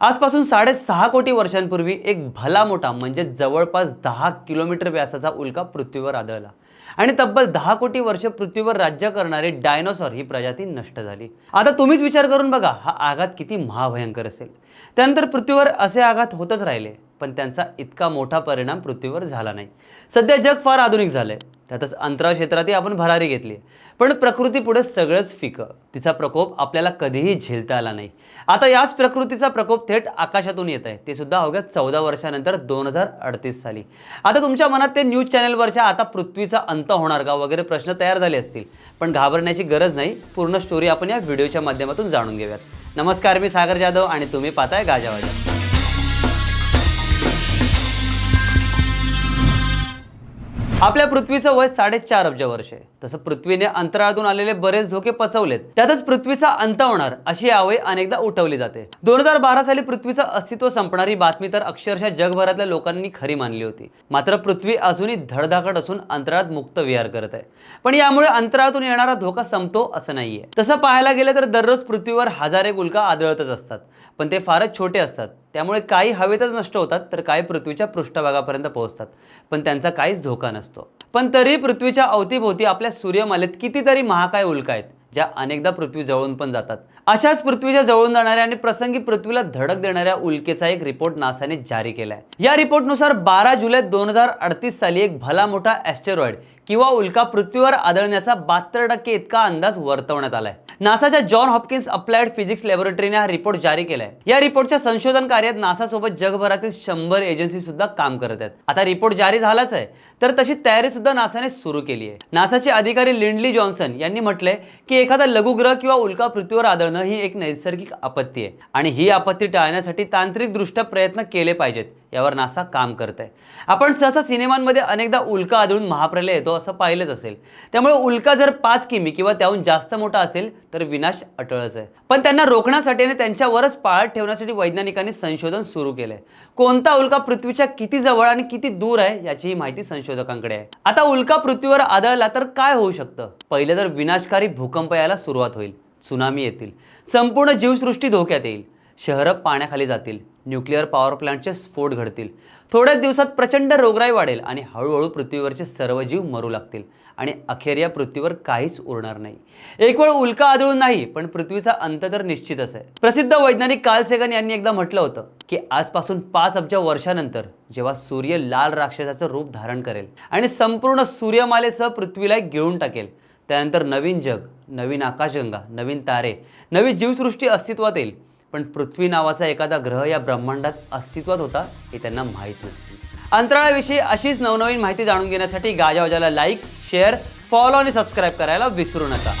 आजपासून साडेसहा कोटी वर्षांपूर्वी एक भला मोठा म्हणजे जवळपास दहा किलोमीटर व्यासाचा उल्का पृथ्वीवर आदळला. आणि तब्बल दहा कोटी वर्ष पृथ्वीवर राज्य करणारी डायनोसॉर ही प्रजाती नष्ट झाली. आता तुम्हीच विचार करून बघा हा आघात किती महाभयंकर असेल. त्यानंतर पृथ्वीवर असे आघात होतच राहिले पण त्यांचा इतका मोठा परिणाम पृथ्वीवर झाला नाही. सध्या जग फार आधुनिक झालंय. त्यातच अंतराळ क्षेत्रातही आपण भरारी घेतली. पण प्रकृती पुढे सगळंच फिकं. तिचा प्रकोप आपल्याला कधीही झेलता आला नाही. आता याच प्रकृतीचा प्रकोप थेट आकाशातून येत आहे. ते सुद्धा अवघ्या चौदा वर्षानंतर दोन हजार अडतीस साली. आता तुमच्या मनात ते न्यूज चॅनलवरच्या आता पृथ्वीचा अंत होणार का वगैरे प्रश्न तयार झाले असतील. पण घाबरण्याची गरज नाही. पूर्ण स्टोरी आपण या व्हिडिओच्या माध्यमातून जाणून घेऊयात. नमस्कार मी सागर जाधव आणि तुम्ही पाहताय गाजावाजा आपल्या पृथ्वीचं वय साडेचार अब्ज वर्ष आहे. तसं पृथ्वीने अंतराळातून आलेले बरेच धोके पचवलेत. त्यातच पृथ्वीचा अंत होणार अशी आवय अनेकदा उठवली जाते. दोन हजार बारा साली पृथ्वीचं अस्तित्व संपणारी बातमी तर अक्षरशः जगभरातल्या लोकांनी खरी मानली होती. मात्र पृथ्वी अजूनही धडधाकट असून अंतराळात मुक्त विहार करत आहे. पण यामुळे अंतराळातून येणारा धोका संपतो असं नाहीये. तसं पाहायला गेलं तर दररोज पृथ्वीवर हजारे गुलका आदळतच असतात. पण ते फारच छोटे असतात. त्यामुळे काही हवेतच नष्ट होतात तर काही पृथ्वीच्या पृष्ठभागापर्यंत पोहोचतात. पण त्यांचा काहीच धोका नसतो. पण तरी पृथ्वीच्या अवतीभोवती आपल्या सूर्यमालेत कितीतरी महाकाय उल्का आहेत ज्या अनेकदा पृथ्वी जवळून पण जातात. अशाच पृथ्वीच्या जवळून जाणाऱ्या आणि प्रसंगी पृथ्वीला धडक देणाऱ्या उल्केचा एक रिपोर्ट नासाने जारी केलाय. या रिपोर्टनुसार बारा जुलै दोन हजार अडतीस साली एक भला मोठा ॲस्टेरॉइड किंवा उल्का पृथ्वीवर आदळण्याचा बहात्तर टक्के इतका अंदाज वर्तवण्यात आलाय. नासाच्या जॉन हॉपकिन्स अप्लाइड फिजिक्स लॅबोरेटरीने हा रिपोर्ट जारी केलाय. या रिपोर्टच्या संशोधन कार्यात नासा सोबत जगभरातील शंभर एजन्सी सुद्धा काम करत आहेत. आता रिपोर्ट जारी झालाच आहे तर तशी तयारी सुद्धा नासाने सुरू केली आहे. नासाचे अधिकारी लिंडली जॉन्सन यांनी म्हटलंय की एखादा लघुग्रह किंवा उल्का पृथ्वीवर आदळणं ही एक नैसर्गिक आपत्ती आहे आणि ही आपत्ती टाळण्यासाठी तांत्रिकदृष्ट्या प्रयत्न केले पाहिजेत. यावर नासा काम करत आहे आपण सहसा सिनेमांमध्ये अनेकदा उल्का आदळून महाप्रलय येतो असं पाहिलंच असेल. त्यामुळे उल्का जर पाच किमी किंवा त्याहून जास्त मोठा असेल तर विनाश अटळच आहे. पण त्यांना रोखण्यासाठी आणि त्यांच्यावरच पाळत ठेवण्यासाठी वैज्ञानिकांनी संशोधन सुरू केलंय. कोणता उल्का पृथ्वीच्या किती जवळ आणि किती दूर आहे याची माहिती संशोधकांकडे आहे. आता उल्का पृथ्वीवर आदळला तर काय होऊ शकतं? पहिले तर विनाशकारी भूकंप यायला सुरुवात होईल. सुनामी येतील. संपूर्ण जीवसृष्टी धोक्यात येईल. शहरं पाण्याखाली जातील न्यूक्लिअर पॉवर प्लांटचे स्फोट घडतील. थोड्याच दिवसात प्रचंड रोगराई वाढेल आणि हळूहळू पृथ्वीवरचे सर्व जीव मरू लागतील आणि अखेर या पृथ्वीवर काहीच उरणार नाही. एक वेळ उल्का आदळून नाही पण पृथ्वीचा अंत तर निश्चितच आहे. प्रसिद्ध वैज्ञानिक कार्ल सेगन यांनी एकदा म्हटलं होतं की आजपासून पाच अब्ज वर्षानंतर जेव्हा सूर्य लाल राक्षसाचं रूप धारण करेल आणि संपूर्ण सूर्यमालेसह पृथ्वीला गिळून टाकेल त्यानंतर नवीन जग नवीन आकाशगंगा नवीन तारे नवी जीवसृष्टी अस्तित्वात येईल. पण पृथ्वी नावाचा एखादा ग्रह या ब्रह्मांडात अस्तित्वात होता हे त्यांना माहीत नसते. अंतराळाविषयी अशीच नवनवीन माहिती जाणून घेण्यासाठी गाजावाजाला लाईक शेअर फॉलो आणि सबस्क्राईब करायला विसरू नका.